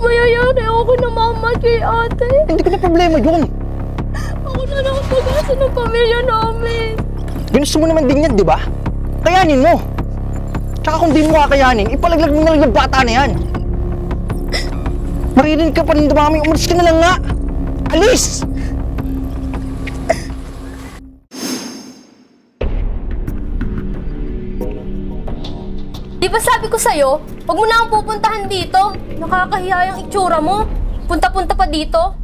mayayari ako na mama kay ate. Hindi ko na problema yun. Ako na lang ang pag-asa ng pamilya namin. Ginusto mo naman din yan, di ba? Kayanin mo. Tsaka kung di mo kakayanin, ipalaglag mo na lang yung bata na yan. Maririnig ka pa rin dumami, umalis ka na lang nga. Alis! Di ba sabi ko sa'yo, huwag mo na akong pupuntahan dito. Nakakahiya yung itsura mo. Punta-punta pa dito.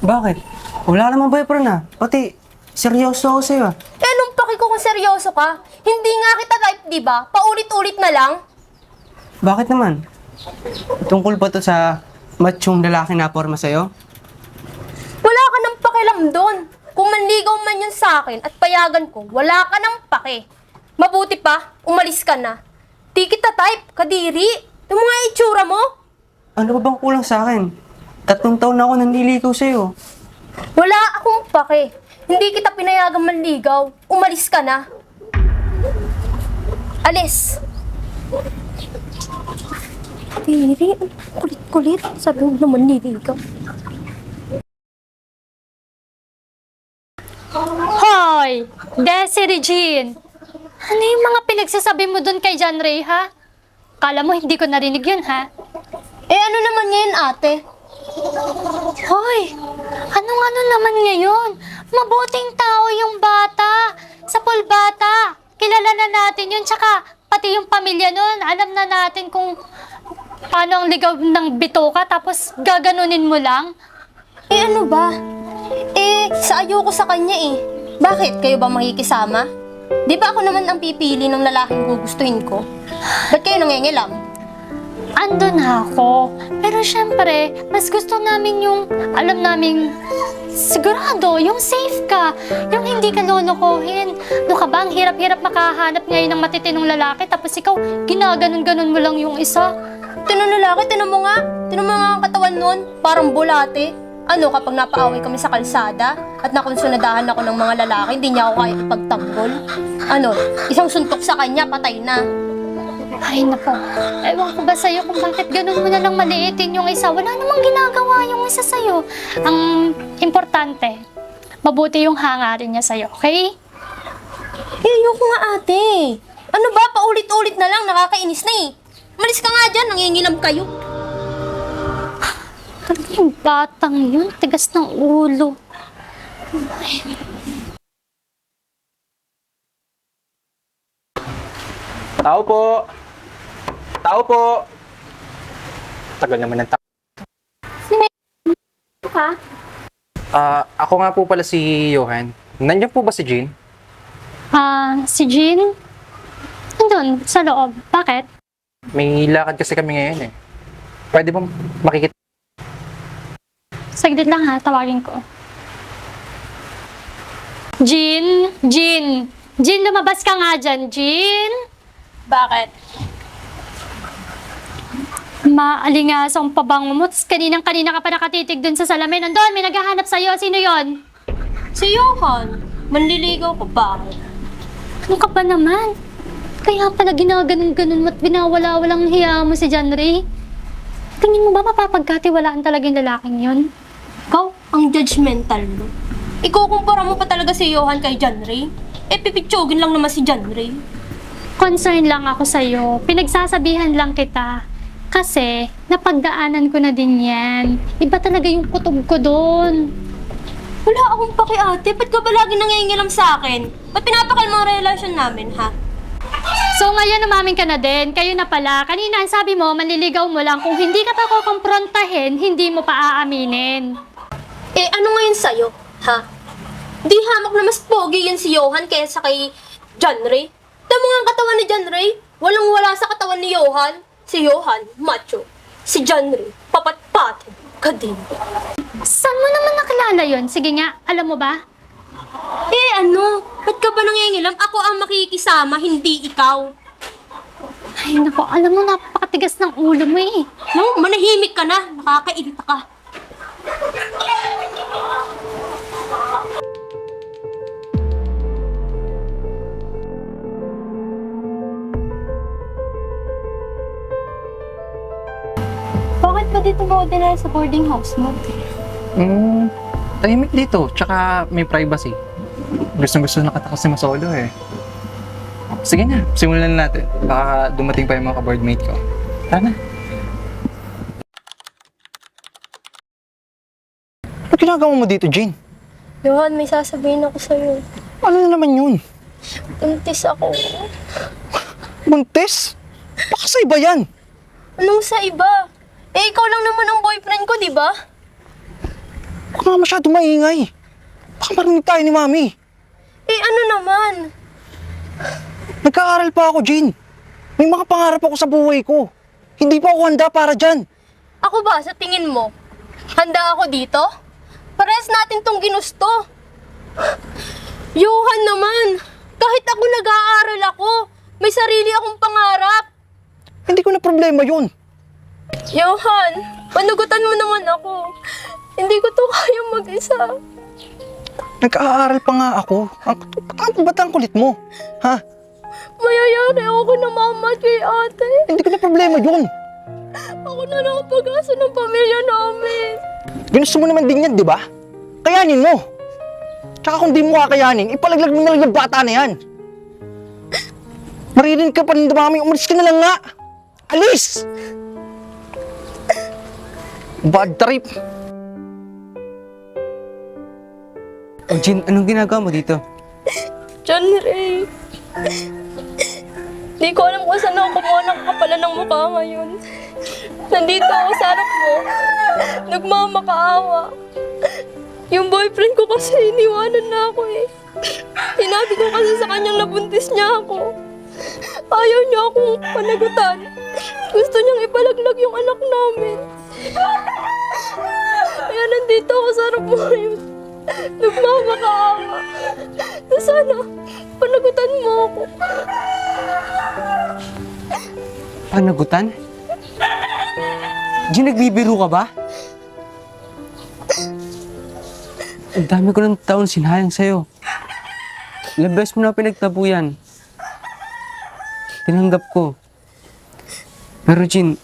Bakit? Wala namang boyfriend na. Pati, seryoso ako sa'yo ah. Eh, anong paki ko kung seryoso ka? Hindi nga kita type, di ba? Paulit-ulit na lang. Bakit naman? Tungkol ba to sa machong lalaki na porma sa'yo? Wala ka nang pakialam doon. Kung manligaw man yun sa akin at payagan ko, wala ka nang pake. Mabuti pa, umalis ka na. Di kita type, kadiri. Yung mga itsura mo. Ano ba bang kulang sa akin? Tatlong taon na ako nanliligaw sa'yo. Wala akong pake. Hindi kita pinayagang manligaw. Umalis ka na. Alis. Kadiri, ang kulit-kulit. Sabi mo naman niligaw. Hoy! Desi Regine! Ano yung mga pinagsasabi mo dun kay John Ray, ha? Kala mo hindi ko narinig yun, ha? Eh ano naman ngayon ate? Hoy! Anong ano naman ngayon? Mabuting tao yung bata. Sa bata. Kilala na natin yun. Tsaka pati yung pamilya nun. Alam na natin kung paano ang ligaw ng bitoka. Tapos gaganunin mo lang. Eh ano ba? Eh, sa ayoko sa kanya eh. Bakit? Kayo ba makikisama? Di ba ako naman ang pipili ng lalaking gugustuhin ko? Ba't kayo nangingilam? Andun na ako. Pero syempre, mas gusto namin yung, alam namin, sigurado, yung safe ka. Yung hindi ka lolokohin. No ka ba, ang hirap-hirap makahanap ngayon ng matitinong lalaki, tapos ikaw, ginaganon-ganon mo lang yung isa. Tinan lalaki, tinan mo nga. Tinan mo nga ang katawan nun. Parang bulate. Ano, kapag napaaway kami sa kalsada at nakonsunadahan ako ng mga lalaki, hindi niya ako kaya ipagtanggol. Ano, isang suntok sa kanya, patay na. Ay, nako. Ewan ko ba sa'yo kung bakit ganun mo na lang maliitin yung isa. Wala namang ginagawa yung isa sa'yo. Ang importante, mabuti yung hangarin niya sa'yo, okay? Eh, ayoko nga ate. Ano ba, paulit-ulit na lang, nakakainis na eh. Malis ka nga dyan, nangingilam kayo. Yung batang yun, tigas ng ulo. Tao po! Tao po! Tagal naman ng tao. Ha? Ah, ako nga po pala si Johan. Nandiyan po ba si Jean? Ah, si Jean? Nandun, sa loob. Bakit? May lakad kasi kami ngayon eh. Pwede ba makikita? Saglit lang ha, tawagin ko. Jean? Jean? Jean, lumabas ka nga dyan, Jean? Bakit? Maalingasang pabango mo. Tapos kaninang-kanina ka pa nakatitig dun sa salamin. Nandun, may naghahanap sa'yo. Sino yon? Si Johan, manliligaw ko ba? Ano ka ba naman? Kaya pala ginaganon-ganon mo at binawala-walang hiya mo si John Ray. Tingin mo ba mapapagkatiwalaan talaga yung lalaking yun? Ikaw, ang judgmental mo. Ikukumpara mo pa talaga si Johan kay John Ray? Eh, pipitsugin lang naman si John Ray. Concern lang ako sa'yo. Pinagsasabihan lang kita. Kasi, napagdaanan ko na din yan. Iba talaga yung kutob ko doon. Wala akong paki ate, ba't ka ba lagi nangingilam sa akin? Ba't pinapakal mo ang relasyon namin, ha? So ngayon umamin ka na din, kayo na pala. Kanina sabi mo, manliligaw mo lang. Kung hindi ka pa kukomprontahin, hindi mo pa aaminin. Eh, ano ngayon sa'yo, ha? Di hamak na mas pogi yan si Johan kaysa kay John Ray. Tama nga ang katawan ni John Ray. Walang wala sa katawan ni Johan. Si Johan, macho. Si John Ray, papat-patin. Kadin. Saan mo naman nakilala yon? Sige nga, alam mo ba? Eh ano, ba't ka ba nangingilam? Ako ang makikisama, hindi ikaw. Ay nako, alam mo, napakatigas ng ulo mo eh. No, manahimik ka na. Nakakairita ka. Ka dito ba dinala sa boarding house mo? Hmm, tahimik dito. Tsaka may privacy. Gustong gusto nakatakot si Masolo eh. Sige na, simulan na natin. Baka dumating pa yung mga ka-boardmate ko. Tara na. Ano ginagawa mo dito, Jane? Johan, may sasabihin ako sa'yo. Ano na naman yun? Buntis ako. Buntis? Baka sa iba yan. Anong sa iba? Eh, ikaw lang naman ang boyfriend ko, di ba? Huwag nga masyado maingay. Baka marinig tayo ni Mami. Eh, ano naman? Nagkaaral pa ako, Jane. May mga pangarap ako sa buhay ko. Hindi pa ako handa para dyan. Ako ba, sa tingin mo? Handa ako dito? Parehas natin tong ginusto. Johan naman, kahit ako nag-aaral ako, may sarili akong pangarap. Hindi ko na problema yun. Johan, panugutan mo naman ako. Hindi ko to kaya mag-isa. Nag-aaral pa nga ako. Ang, ba't, ba't ang kulit mo? Ha? Mayayari ako na mama kay ate. Hindi ko na problema yun. Ako na lang ang pag-asa ng pamilya namin. Ginusto mo naman din yan, di ba? Kayanin mo. Tsaka kung di mo kakayanin, ipalaglag mo na lang yung bata na yan. Maririnig ka pa rin dumami, umalis ka na lang nga. Alis! Bad trip. Oh, Jin, anong ginagawa mo dito? John Ray. Di ko alam kung saan ako kumuha ng kapalan ng mukha ngayon. Nandito ako sa harap mo. Nagmamakaawa. Yung boyfriend ko kasi iniwanan na ako eh. Sinabi ko kasi sa kanyang nabuntis niya ako. Ayaw niya akong panagutan. Gusto niyang ipalaglag yung anak namin. Kaya nandito ako sa harap mo ngayon. Nagmamakaawa. Na sana, panagutan mo ako. Panagutan? Jin, nagbibiro ka ba? Ang dami ko ng taon sinayang sa'yo. Ilang beses mo na pinagtabuyan. Tinanggap ko. Pero Jin,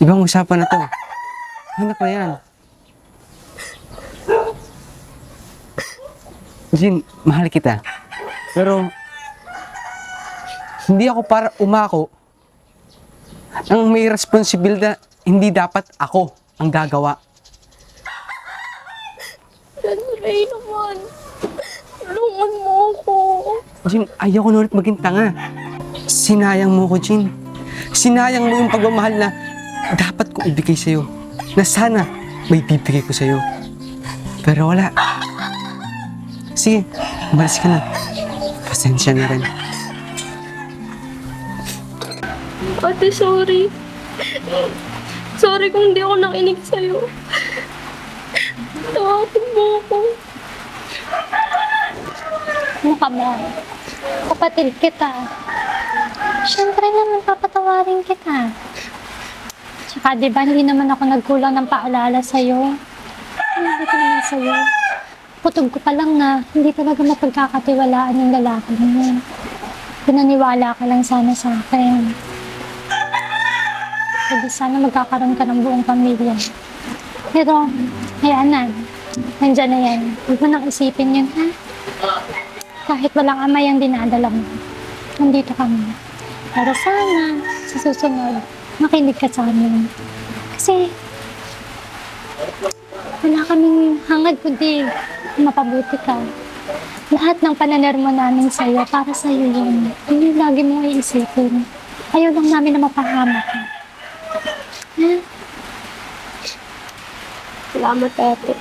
ibang usapan na to. Anak na yan. Jin, mahal kita. Pero, hindi ako para umako ang may responsibilidad, hindi dapat ako ang gagawa. Ray naman. Tulungan mo ako. Jin, ayaw ko na ulit maging tanga. Sinayang mo ko, Jin. Sinayang mo yung pagmamahal na dapat ko ibigay sa'yo. Na sana may bibigay ko sa'yo. Pero wala. Sige, umalis ka na. Pasensya na rin. Ate, sorry. Sorry kung hindi ako nakinig sa'yo. Tawagin mo ako. Mukha mo. Kapatid kita. Siyempre naman papatawarin kita. Tsaka di ba hindi naman ako nagkulang ng paalala sa'yo? Hindi ko naman sa'yo. Putog ko pa lang na hindi talaga mapagkakatiwalaan yung lalaki mo. Pinaniwala ka lang sana sa akin. Hindi sana magkakaroon ka ng buong pamilya. Pero, hayaan na. Nandyan na yan. Huwag mo nang isipin yun, ha? Kahit walang ama yung dinadala mo. Nandito kami. Pero sana, sa susunod, makinig ka sa amin. Kasi, wala kaming hangad kundi mapabuti ka. Lahat ng pananarmo namin sa'yo, para sa'yo yun. Yun yung lagi mong iisipin. Ayaw lang namin na mapahamak ka. Ha? Salamat, ate.